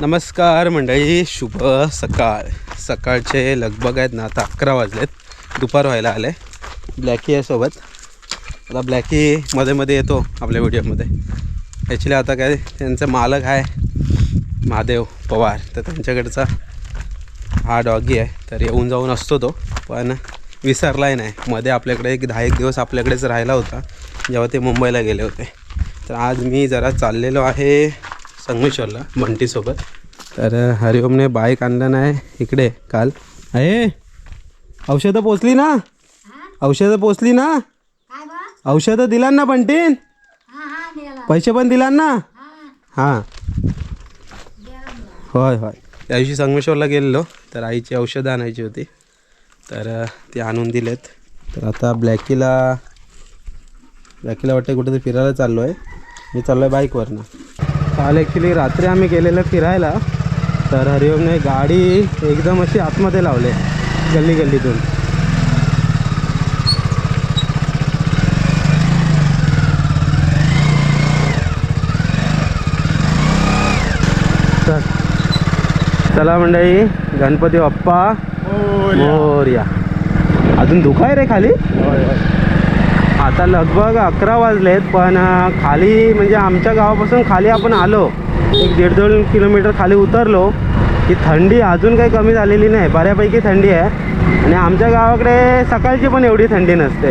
नमस्कार मंडळी शुभ सकाळ. सकाळचे लगभग आहेत ना आता अकरा वाजलेत. दुपार व्हायला आले ब्लॅकी आहे सोबत. आता ब्लॅकी मध्ये मध्ये येतो आपल्या व्हिडिओमध्ये. ॲक्च्युली आता काय त्यांचा मालक आहे महादेव पवार. तर त्यांच्याकडचा हा डॉगी आहे. तर येऊन जाऊन असतो तो. पण विसरलाय नाही. मध्ये आपल्याकडे एक दहा एक दिवस आपल्याकडेच राहिला होता जेव्हा ते मुंबईला गेले होते. तर आज मी जरा चाललेलो आहे संगमेश्वरला बंटीसोबत. तर हरिओमने बाईक आणलं नाही इकडे काल. आहे औषधं पोचली ना? औषधं पोचली ना? औषधं दिला ना बंटीन? पैसे पण दिला ना? हां. होय होय. त्या दिवशी संगमेश्वरला गेलेलो तर आईची औषधं आणायची होती. तर ती आणून दिलेत. तर आता ब्लॅकीला ब्लॅकीला वाटतं कुठेतरी फिरायला चाललो आहे मी चाललो आहे बाईकवरनं. काल ॲक्च्युली रात्री आम्ही गेलेलो फिरायला तर हरिओमने गाडी एकदम अशी आतमध्ये लावले गल्ली गल्लीतून चल चला मंडळी गणपती बाप्पा मोरया. अजून आहे रे खाली? आता लगभग अकरा वाजलेत पण खाली म्हणजे आमच्या गावापासून खाली आपण आलो. एक दीड दोन किलोमीटर खाली उतरलो. की थंडी अजून काही कमी झालेली नाही. बऱ्यापैकी थंडी आहे. आणि आमच्या गावाकडे सकाळची पण एवढी थंडी नसते.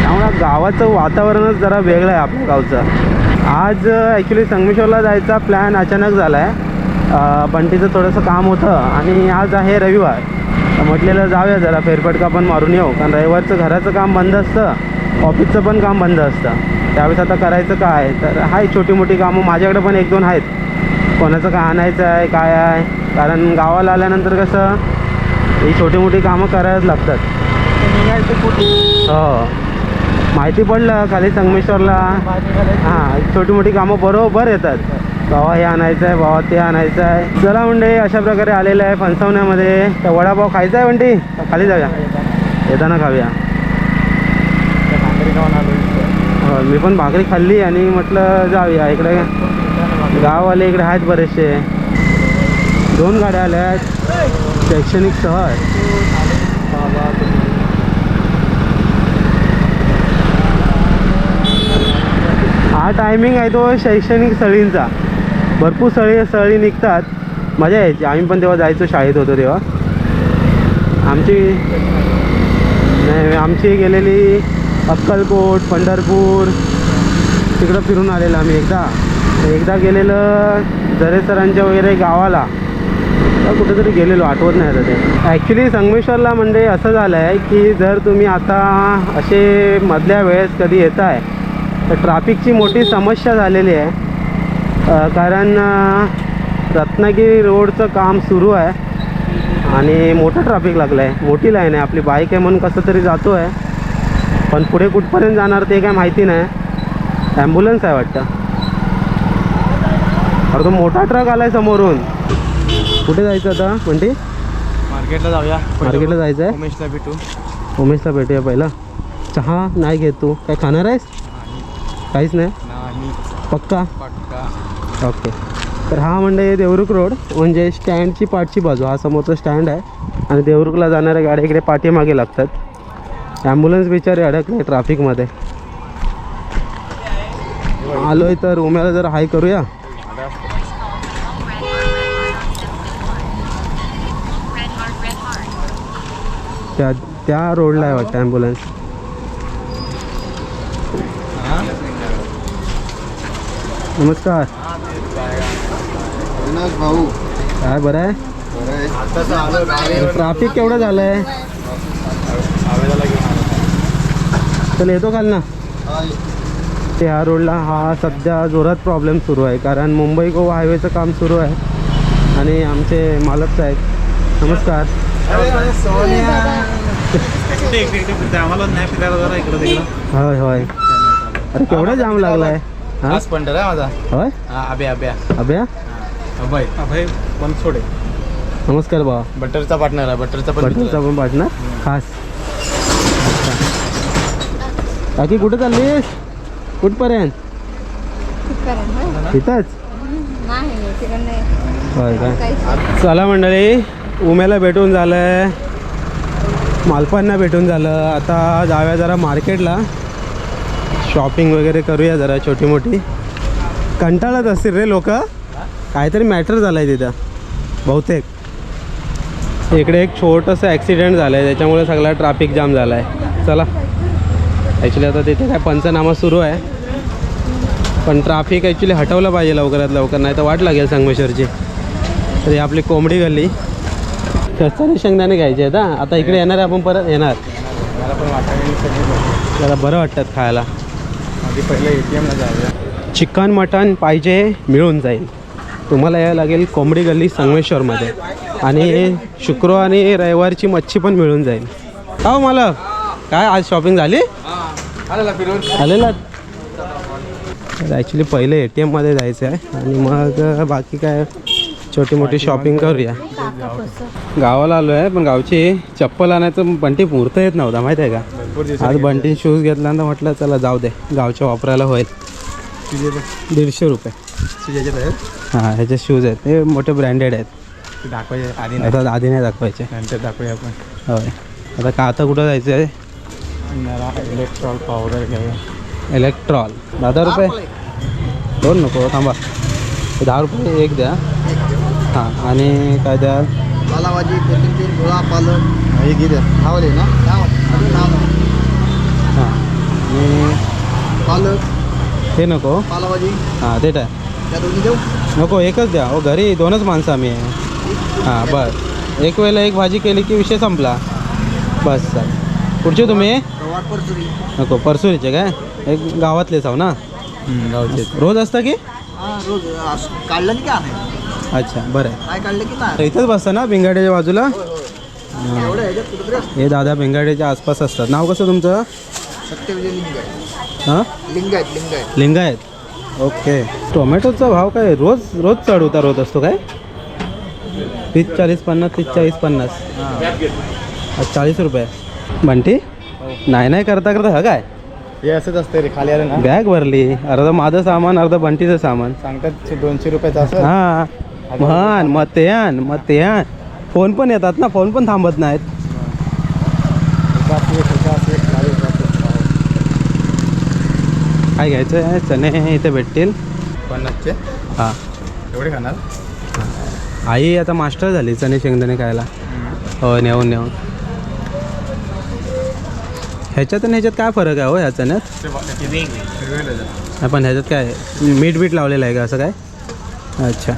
त्यामुळं गावाचं वातावरणच जरा वेगळं आहे आपल्या गावचं. आज ॲक्च्युली संगमेश्वरला जायचा प्लॅन अचानक झाला आहे बंटीचं थोडंसं काम होतं. आणि आज आहे रविवार. म्हटलेलं जाऊया जरा फेरफटका पण मारून येऊ. कारण रविवारचं घराचं काम बंद असतं ऑफिसचं पण काम बंद असतं. त्यावेळेस आता करायचं काय? तर आहे छोटी मोठी कामं माझ्याकडे पण एक दोन आहेत. कोणाचं काय आणायचं आहे काय आहे? कारण गावाला आल्यानंतर कसं ही छोटी मोठी कामं करायलाच लागतात. हो. माहिती पडलं खाली संगमेश्वरला. हां छोटी मोठी कामं बरोबर येतात. बाबा हे आणायचं आहे बाबा ते आणायचं आहे. चला म्हणजे अशा प्रकारे आलेलं आहे फणसवण्यामध्ये. तर वडापाव खायचा आहे म्हणते खाली जाऊया. येताना खाऊया. हो मी पण भाकरी खाल्ली आणि म्हटलं जाऊया इकडे. गाववाले इकडे आहेत बरेचसे. दोन गाड्या आल्या आहेत. शैक्षणिक सहल. हा टायमिंग आहे तो शैक्षणिक स्थळींचा. भरपूर सळी सळी निघतात. मजा यायची. आम्ही पण तेव्हा जायचो शाळेत होतो तेव्हा. आमची नाही आमची गेलेली अक्कलकोट पंढरपूर तिकडं फिरून आलेलो आम्ही एकदा. एकदा गेलेलं जरे सरांच्या वगैरे गावाला. तर कुठेतरी गेलेलो आठवत नाही आता ते. ॲक्च्युली संगमेश्वरला म्हणजे असं झालं आहे की जर तुम्ही आता असे मधल्या वेळेस कधी येत आहे तर ट्राफिकची मोठी समस्या झालेली आहे. कारण रत्नागिरी रोडचं काम सुरू आहे आणि मोठं ट्रॅफिक लागलं आहे मोठी लाईन आहे. आपली बाईक आहे म्हणून कसं तरी जातो आहे पण पुढे कुठपर्यंत जाणार ते काय माहिती नाही. ॲम्ब्युलन्स आहे वाटतं. अरे तो मोठा ट्रक आला आहे समोरून. कुठे जायचं आता म्हणते मार्केटला जाऊया. मार्केटला जायचं आहे उमेशला भेटू. उमेशला भेटूया पहिला. चहा नाही घेत तू. काय खाणार आहेस? काहीच नाही? नाही. पक्का? पक्का. ओके. तर हा म्हणजे देवरुख रोड म्हणजे स्टँडची पाठची बाजू हा समोरचा स्टँड आहे. आणि देवरुखला जाणाऱ्या गाड्या इकडे पाठीमागे लागतात. ॲम्ब्युलन्स बिचारे अडकले ट्रॅफिकमध्ये. आहे तर उम्याला जर हाय करूया. त्या त्या रोडला आहे वाटतं ॲम्ब्युलन्स. नमस्कार. भाऊ. काय बरं आहे? ट्रॅफिक केवढं झालं आहे आवेदाला घेऊन आलो चल येतो काल ना? ते ह्या रोडला हा सध्या जोरात प्रॉब्लेम सुरू आहे. कारण मुंबई गोवा हायवेचं काम सुरू आहे. आणि आमचे मालक साहेब नमस्कार. आम्हाला नाही फिरायला जरा इकडं तिकडं होय होय. अरे केवढा जाम लागलाय? हा? पंढर आहे माझा. होय? हा अभ्या अभ्या. अभ्या? अभय. अभय पण सोडे नमस्कार बा बटरचा पार्टनर आहे बटरचा पण बटरचा पण पार्टनर खास. अच्छा. काकी कुठे चाललीस? कुठपर्यंत? इथंच? नाही तिकडनं होय काय काहीच चला मंडळी उम्याला भेटून झालं आहे मालपांना भेटून झालं. आता जाऊया जरा मार्केटला. शॉपिंग वगैरे करूया जरा छोटी मोठी. कंटाळत असतील रे लोक? काहीतरी मॅटर झालं आहे तिथं. बहुतेक. इकडे एक छोटंसं ॲक्सिडेंट झालं आहे त्याच्यामुळे सगळा ट्रॅफिक जाम झाला आहे चला. ॲक्च्युली आता तिथे काय पंचनामा सुरू आहे. पण ट्रॅफिक ॲक्च्युली हटवलं पाहिजे लवकरात लवकर नाही तर वाट लागेल संगमेश्वरची. तर ही आपली कोंबडी गल्ली. कच्चाने शेंगदाणे घ्यायचे आहेत आता इकडे येणार आपण परत? येणार. मला पण वाटायला जरा बरं वाटतात खायला. आधी पहिले ए टी एमला जाऊया. चिकन मटन पाहिजे मिळून जाईल. तुम्हाला यायला लागेल कोंबडी गल्ली संगमेश्वरमध्ये. आणि शुक्रवार आणि रविवारची मच्छी पण मिळून जाईल. हो मला. काय आज शॉपिंग झाली? आलेला. ॲक्च्युली पहिले ए टी एममध्ये जायचं आहे. आणि मग बाकी काय छोटी मोठी शॉपिंग करूया. गावाला आलो आहे पण गावची चप्पल आणायचं बंटी मुहूर्त येत नव्हता माहिती आहे का? आज बंटी शूज घेतल्यानंतर म्हटलं चला जाऊ दे. गावच्या वापरायला होईल. दीडशे रुपये. हां ह्याचे शूज आहेत. ते मोठे ब्रँडेड आहेत. ते दाखवायचे आधी नाही. आता आधी नाही दाखवायचे. नंतर दाखवूया आपण. होय. आता का आता कुठं जायचं आहे? मला इलेक्ट्रॉल पावडर घ्यावे इलेक्ट्रॉल दहा रुपये? दोन नको थांबा. दहा रुपये एक द्या. हां आणि काय द्या? पालाभाजी कोथिंबीर मुळा पालक. हे घे नावले ना. हां आणि पालक. ते नको. पालाभाजी? हां ते काय त्या दोन्ही देऊ? नको एकच द्या. हो घरी दोनच माणसं आम्ही आहे. हां बस. एक वेळेला एक भाजी केली की विषय संपला. बस सर पुढचे तुम्ही? नको परसुरीचे काय? एक गावातलेच आहो ना? गावचे रोज असतं की? हा रोज. असं काढलं की अच्छा बरं. आहे काय काढलं की नाही इथंच बसतं ना भिंगाड्याच्या बाजूला? एवढं ह्याच्यात कुठं तरी हे दादा भिंगाड्याच्या आसपास असतात. नाव कसं तुमचं? सत्यविजय लिंगायत हां? लिंगायत लिंगायत लिंगायत ओके. टोमॅटोचा भाव काय रोज रोज चढ उतार होत असतो काय? तीस चाळीस पन्नास तीस चाळीस पन्नास. चाळीस रुपये. बंटी? नाही नाही करता करता हा काय? हे असंच असतं रे खाली आलं ना. बॅग भरली. अर्ध माझं सामान अर्ध बंटीचं सामान. सांगतात दोनशे रुपयाचं असं? हां. म्हण मग ते आण मग ते आण. फोन पण येतात ना फोन पण थांबत नाहीत. काय घ्यायचं आहे? चणे इथे भेटतील. पन्नासचे? हां. एवढे खाणार? आई आता मास्टर झाली चणे शेंगदाणे खायला. हो नेऊन नेऊन. ह्याच्यात आणि ह्याच्यात काय फरक आहे हो ह्या चण्यात? नाही, पण ह्याच्यात काय आहे? मीठ बीठ लावलेलं आहे का असं काय? अच्छा.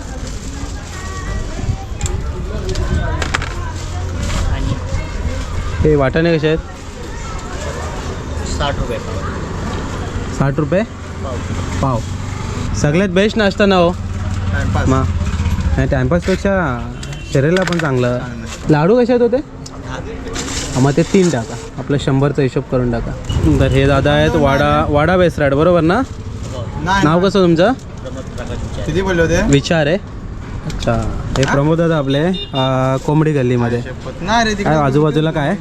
हे वाटाणे कसे आहेत? साठ रुपये साठ रुपये? पाव. सगळ्यात बेस्ट नाश्ता ना हो? मग नाही शरीराला पण चांगलं. लाडू कसे आहेत होते मग ते तीन टाका. आपलं शंभरचा हिशोब करून टाका. तर हे दादा आहेत वाडा वाडा बेसराड बरोबर ना? नाव कसं तुमचं? किती बोलले होते? विचार आहे. अच्छा हे प्रमोद दादा आपले कोंबडी गल्लीमध्ये. काय आजूबाजूला काय?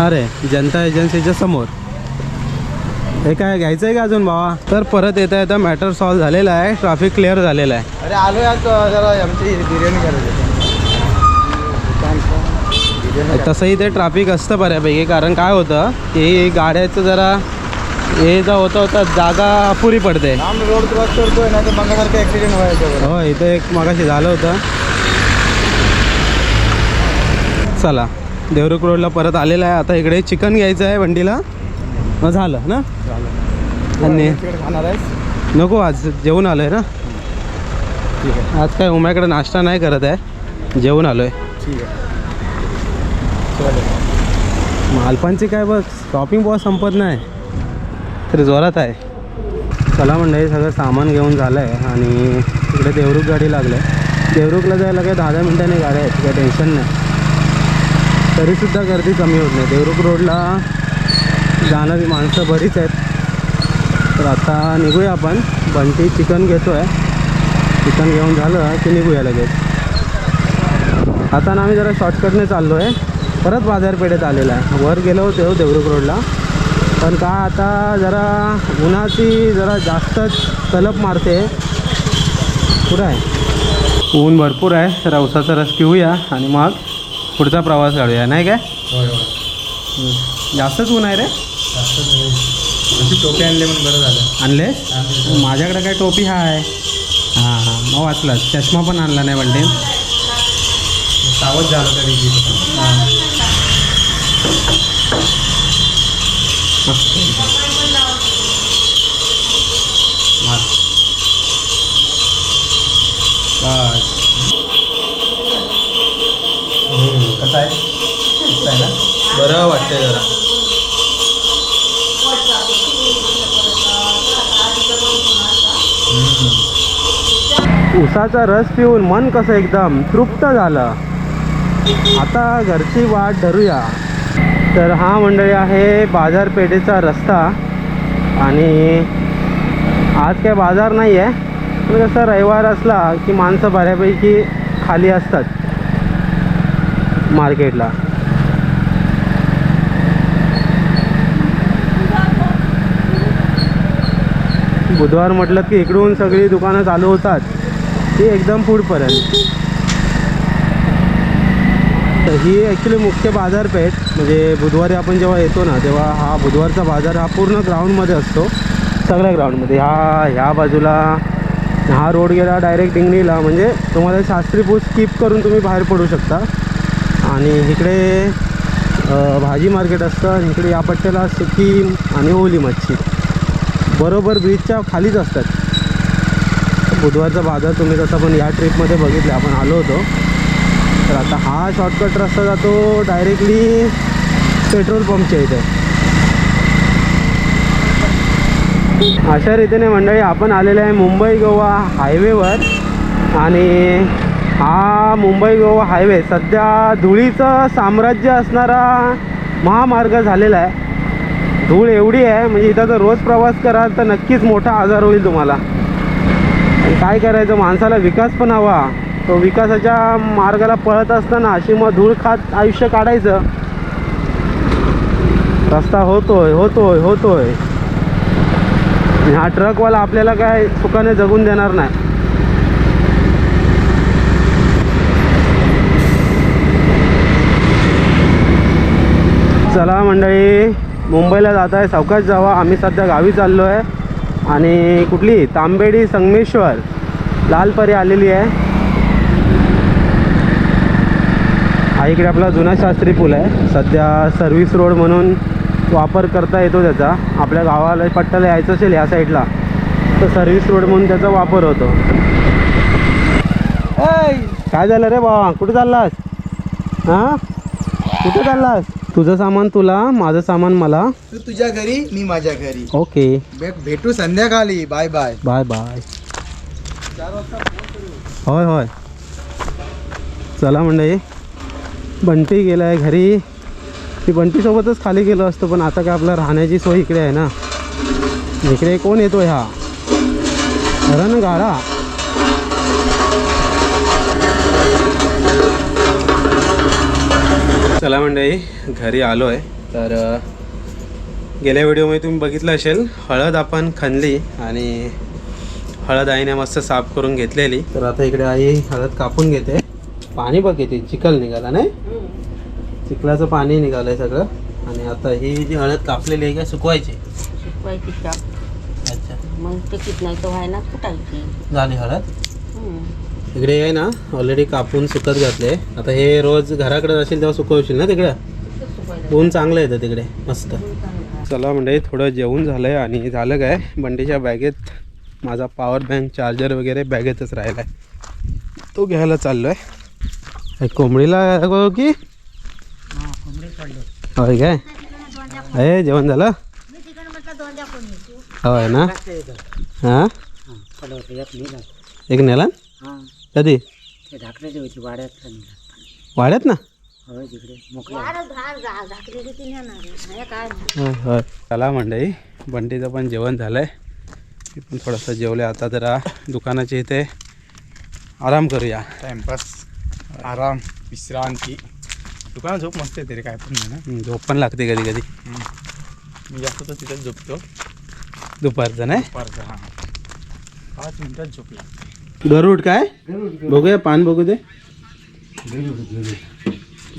अरे जनता एजन्सीच्या समोर. हे काय घ्यायचं आहे का अजून भावा? तर परत येता येता मॅटर सॉल्व्ह झालेला आहे. ट्रॅफिक क्लिअर झालेला आहे. अरे आलो यार जरा आमची बिर्याणी करायची तसंही ते ट्रॅफिक असतं बऱ्यापैकी कारण काय होतं की गाड्याचं जरा हे जा होतं होतं जागा अपुरी पडते. आम्ही रोड क्रॉस करतोय ना तर बघासारखं ॲक्सिडेंट व्हायचं हो इथं एक मगाशी झालं होतं. चला देवरुख रोडला परत आलेला आहे. आता इकडे चिकन घ्यायचं आहे वंडीला. मग झालं ना? आणि तिकडे खाणार आहेस. नको आज जेवून आलो आहे ना? ठीक आहे. आज काय उम्याकडे नाश्ता नाही करत आहे जेवून आलो आहे ठीक आहे. मालपांची काय बघ शॉपिंग बॉस संपत नाही. तरी जोरात आहे. चला मंडळी सगळं सामान घेऊन झालं आहे आणि इकडे देवरुख गाडी लागलं. आहे देवरुखला जायला काय दहा दहा मिनिटांनी गाड्या आहेत काय टेन्शन नाही. तरीसुद्धा गर्दी कमी होत नाही. देवरुख रोडला जाणारी माणसं बरीच आहेत. तर आता निघूया आपण. बंटी चिकन घेतो आहे चिकन घेऊन झालं की निघूया लगेच. आता ना आम्ही जरा शॉर्टकटने चाललो आहे परत बाजारपेठेत आलेला आहे. वर गेलो होतो देवरुख रोडला पण का आता जरा उन्हाची जरा जास्तच तलप मारते. पुढं आहे. ऊन भरपूर आहे. तर उसाचा रस पिऊया आणि मग पुढचा प्रवास काढूया. नाही काय. जास्तच ऊन आहे रे. टोपी आणले म्हणून बरं झालं. आणले? माझ्याकडे काय टोपी हा आहे हां हां. मग वाचला. चष्मा पण आणला नाही बंडे सावध झालं दिवशी. कसं आहे ना? बरं वाटतंय जरा. उसाचा रस पिऊन मन कसं एकदम तृप्त झालं. आता घरची वाट धरूया. तर हा मंडळी आहे बाजारपेठेचा रस्ता. आणि आज काय बाजार नाही आहे पण कसं रविवार असला की माणसं बऱ्यापैकी खाली असतात. मार्केटला. बुधवार म्हटलं की इकडून सगळी दुकानं चालू होतात. ती एकदम पुढपर्यंत. तर ही ॲक्च्युली मुख्य बाजारपेठ म्हणजे बुधवारी आपण जेव्हा येतो ना तेव्हा हा बुधवारचा बाजार हा पूर्ण ग्राउंडमध्ये असतो. सगळ्या ग्राउंडमध्ये ह्या ह्या बाजूला हा रोड गेला डायरेक्ट डिंगणीला म्हणजे तुम्हाला शास्त्री पूल स्किप करून तुम्ही बाहेर पडू शकता. आणि इकडे भाजी मार्केट असतं आणि इकडे या पट्ट्याला सिक्कीम आणि ओली मच्छी. बरोबर ब्रिजच्या खालीच असतात. बुधवारचा बाजार तुम्ही तसं पण या ट्रिपमध्ये बघितलं आपण आलो होतो. तर आता हा शॉर्टकट रस्ता जातो डायरेक्टली पेट्रोल पंपच्या इथे. अशा रीतीने मंडळी आपण आलेले आहे मुंबई गोवा हायवेवर. आणि हा मुंबई गोवा हायवे सध्या धुळीचं साम्राज्य असणारा महामार्ग झालेला आहे. धूळ एवढी आहे म्हणजे इथं जर रोज प्रवास कराल तर नक्कीच मोठा आजार होईल तुम्हाला. आणि काय करायचं माणसाला विकास पण हवा. तो विकासाच्या मार्गाला पळत असताना अशी मग धूळ खात आयुष्य काढायचं. रस्ता होतोय होतोय होतोय. हा ट्रकवाला आपल्याला काय सुखाने जगून देणार नाही. चला मंडळी मुंबईला जात आहे सावकाश जावा. आम्ही सध्या गावी चाललो आहे आणि कुठली? तांबेडी संगमेश्वर. लालपरी आलेली आहे. हा इकडे आपला जुना शास्त्री पूल आहे. सध्या सर्व्हिस रोड म्हणून वापर करता येतो त्याचा. आपल्या गावाला पट्ट्याला यायचं असेल या साईडला तर सर्व्हिस रोड म्हणून त्याचा वापर होतो. काय झालं रे बाबा कुठे चाललास? हां? कुठे चाललास? तुझं सामान तुला माझं सामान मला. तू तुझ्या घरी मी माझ्या घरी. ओके भे- भेटू संध्याकाळी. बाय बाय बाय बाय होय होय. चला मंडळी. बंटी गेला आहे घरी. ती बंटीसोबतच खाली गेलो असतो पण आता काय आपलं राहण्याची सोय इकडे आहे ना. इकडे कोण येतो ह्या रणगाडा चला मंडळी घरी आलो आहे तर गेल्या व्हिडिओमध्ये तुम्ही बघितलं असेल हळद आपण खणली आणि हळद आईने मस्त साफ करून घेतलेली. तर आता इकडे आई हळद कापून घेते. पाणी बघ किती चिखल निघाला नाही? चिखलाचं पाणी निघालंय सगळं. आणि आता ही जी हळद कापलेली आहे का सुकवायची सुकवायची अच्छा. मग ते कित नाही तर व्हायना कुटायची झाली हळद. इकडे आहे ना ऑलरेडी कापून सुकत घातले. आता हे रोज घराकडे असेल तेव्हा सुकवशील ना तिकडे? ऊन चांगलं येतं तिकडे मस्त. चला म्हणजे थोडं जेवण झालं आहे आणि झालं काय? बंडीच्या बॅगेत माझा पॉवर बँक चार्जर वगैरे बॅगेतच राहिला आहे तो घ्यायला चाललो आहे कोंबडीला की? होय काय? आहे जेवण झालं? होय ना? हां? एक नेला? कधी? वाड्यात ना? होय चला मंडळी बंटीचं पण जेवण झालं आहे मी पण थोडंसं जेवलं आता जरा दुकानाच्या इथे आराम करूया. टाइमपास आराम विश्रांती. दुकानात झोप मस्त येते रे काय पण नाही ना झोप पण लागते कधी कधी. मी जास्त तर तिथेच झोपतो. दुपारचं नाही? दुपारचा हां. पाच मिनिटात झोप लागते गरुड काय? बघूया पान बघू दे.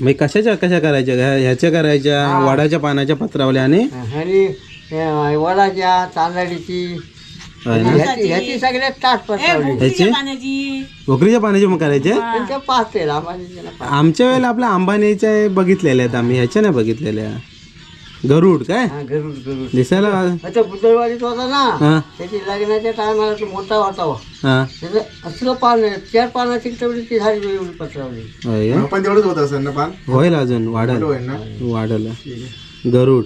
मग कशाच्या कशा करायच्या? ह्या- ह्याच्या करायच्या वडाच्या पानाच्या पत्रावल्या आणि? आणि अं, वडाच्या तांदळीची. होय ना? ह्याची ह्याची सगळ्यात ताट पसरवली ह्याचे? भोकरीच्या पानाचे मग करायचे? त्यांच्या पाच तेल आम्हाला त्याला पाच. आमच्या वेळेला आपल्या अंबानीच्या बघितलेल्या आहेत आम्ही ह्याच्या नाही बघितलेल्या. गरुड काय? हा, गरुड गरुड. दिसायला आता बुधवारीच होता ना. त्याची लग्नाच्या टायमाला तो मोठा होता. हो. हा त्याचं असलं पान आहे, चार पानाची तेवढी ती झाली एवढी होय. का? पण तेवढंच होत असेल ना पान? होईल अजून वाढल. ना? वाढल. गरुड.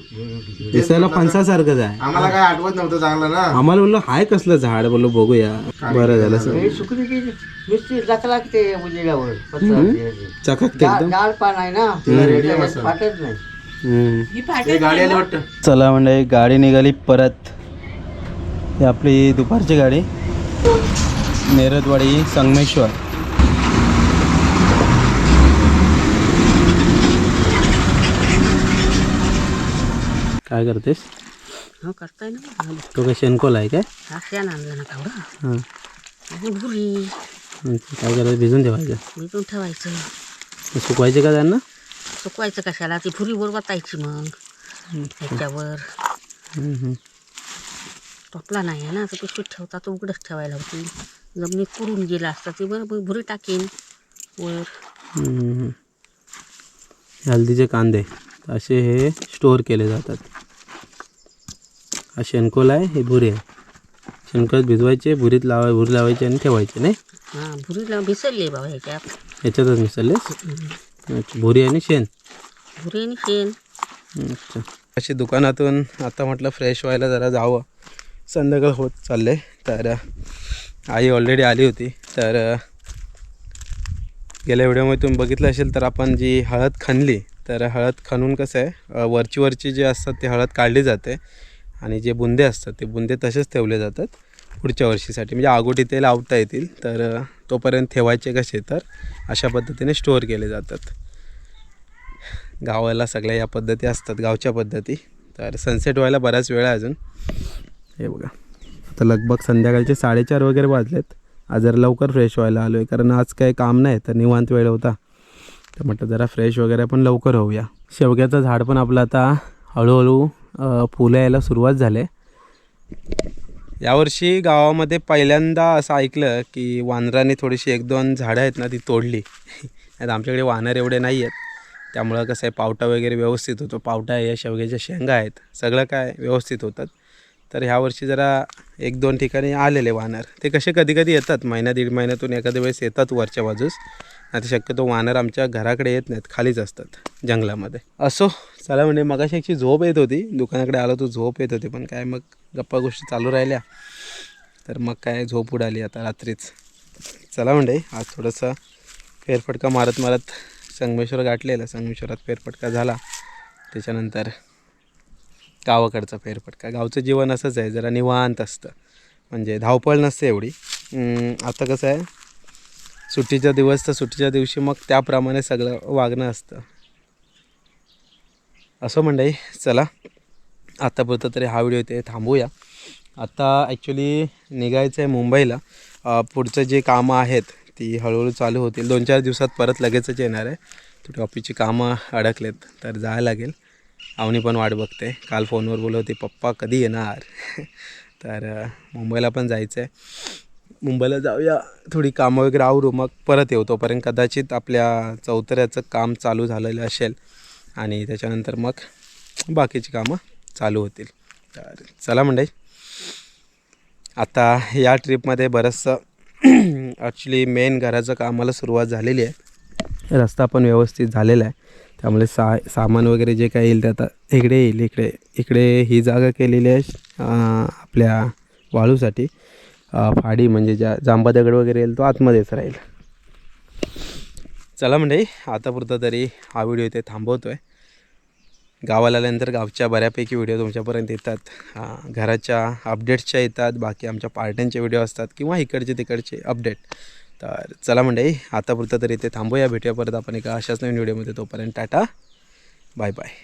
दिसायला फणसासारखंच आहे. आम्हाला काय आठवत नव्हतं चांगलं ना? आम्हाला बोललो हाय कसलं झाड? बोललो बघूया. बरं झालं सर ही नुसती पसरवली. चकाकते एकदम. जाड पान आहे ना. फाटत नाही. चला म्हणजे गाडी निघाली परत. ही आपली दुपारची गाडी. नेरदवाडी संगमेश्वर. काय करतेस? हो करताय ना. तो काय शेणकोल आहे काय? हा शेण आणलं ना हां. काय करायचं? भिजून ठेवायचं. भिजून ठेवायचं. सुकवायचे का त्यांना? सुकवायचं कशाला? ती भुरी बरोबर तायची मग. ह्याच्यावर. टोपला नाही आहे ना तर पिशवीत ठेवता तर उघडच ठेवायला होती. जमिनीत पुरून गेला असता ती बरं भुरी टाकीन वर. हल्दीचे कांदे. असे हे स्टोअर केले जातात. हा शेणकोल आहे हे भुरी आहे. शेणकोळ्यात भिजवायचे भुरीत लावाय भुरी लावायचे आणि ठेवायचे नाही? हां भुरीला भिसरली बाबा ह्याच्यात. ह्याच्यातच मिसळलेस अच्छा भुरी आणि शेण. भुरी आणि शेण. अच्छा. अशी दुकानातून आता म्हटलं फ्रेश व्हायला जरा जावं. संध्याकाळ होत चालले तर आई ऑलरेडी आली होती तर गेल्या व्हिडिओमध्ये तुम्ही बघितलं असेल तर आपण जी हळद खणली तर हळद खणून कसं आहे वरची वरची जे असतात ते हळद काढली जाते. आणि जे बुंदे असतात ते बुंदे तसेच ठेवले जातात. पुढच्या वर्षीसाठी. म्हणजे आगोटी ते लावता येतील तर तोपर्यंत ठेवायचे कसे तर अशा पद्धतीने स्टोअर केले जातात. गावाला सगळ्या या पद्धती असतात गावच्या पद्धती. तर सनसेट व्हायला बराच वेळ आहे अजून. हे बघा. आता लगभग संध्याकाळचे साडेचार वगैरे वाजलेत. आज जरा लवकर फ्रेश व्हायला आलो आहे कारण आज काही काम नाही तर निवांत वेळ होता. तर म्हटलं जरा फ्रेश वगैरे पण लवकर होऊया. शेवग्याचं झाड पण आपलं आता हळूहळू फुलं यायला सुरुवात झाले. यावर्षी गावामध्ये पहिल्यांदा असं ऐकलं की वानराने थोडीशी एक दोन झाडं आहेत ना ती तोडली. नाही आमच्याकडे वानर एवढे नाही आहेत. त्यामुळं कसं आहे पावटा वगैरे व्यवस्थित होतो. पावटा आहे शेवग्याच्या शेंगा आहेत. सगळं काय व्यवस्थित होतात तर ह्यावर्षी जरा एक दोन ठिकाणी आलेले वानर. ते कसे कधी कधी येतात. महिना दीड महिन्यातून एखाद्या वेळेस येतात वरच्या बाजूस. आता शक्यतो वानर आमच्या घराकडे येत नाहीत. खालीच असतात जंगलामध्ये. असो चला म्हणजे मगाशी अशी झोप येत होती. दुकानाकडे आलो तो झोप येत होती. पण काय मग गप्पा गोष्टी चालू राहिल्या. तर मग काय झोप उडाली आता रात्रीच. चला म्हणजे आज थोडंसं फेरफटका मारत मारत संगमेश्वर गाठलेलं. संगमेश्वरात फेरफटका झाला. त्याच्यानंतर गावाकडचा फेरफटका. गावचं जीवन असंच आहे जरा निवांत असतं. म्हणजे धावपळ नसते एवढी. आता कसं आहे सुट्टीचा दिवस तर सुट्टीच्या दिवशी मग त्याप्रमाणे सगळं वागणं असतं. असं मंडळी चला. आत्तापुरतं तरी हा व्हिडिओ ते थांबूया. आता ॲक्च्युली निघायचं आहे मुंबईला पुढचं जे कामं आहेत ती हळूहळू चालू होतील. दोन चार दिवसात परत लगेचच येणार आहे. थोडी ऑफिसची कामं अडकलेत तर जायला लागेल. आवनी पण वाट बघते. काल फोनवर बोलत होती पप्पा कधी येणार? तर मुंबईला पण जायचं आहे मुंबईला जाऊया. थोडी कामं वगैरे आवरू मग परत येऊ तोपर्यंत. कदाचित आपल्या चौतऱ्याचं काम चालू झालेलं असेल आणि त्याच्यानंतर मग बाकीची कामं चालू होतील. तर चला मंडई आता या ट्रिपमध्ये बरंचसं ॲक्च्युली मेन घराचं कामाला सुरुवात झालेली आहे. रस्ता पण व्यवस्थित झालेला आहे. त्यामुळे सा सामान वगैरे जे काही येईल ते आता इकडे येईल इकडे इकडे ही जागा केलेली आहे आपल्या वाळूसाठी. फाडी म्हणजे ज्या जांबा दगड वगैरे येईल तो आतमध्येच राहील. चला म्हणजे आतापुरता तरी हा व्हिडिओ इथे थांबवतो आहे गावाला आल्यानंतर गावच्या बऱ्यापैकी व्हिडिओ तुमच्यापर्यंत येतात. घराच्या अपडेट्सच्या येतात बाकी आमच्या पार्ट्यांचे व्हिडिओ असतात किंवा इकडचे तिकडचे अपडेट. तर चला मंडळी आतापुरतं तरी इथे थांबूया भेटूया परत आपण एका अशाच नवीन व्हिडिओमध्ये. तोपर्यंत टाटा बाय बाय.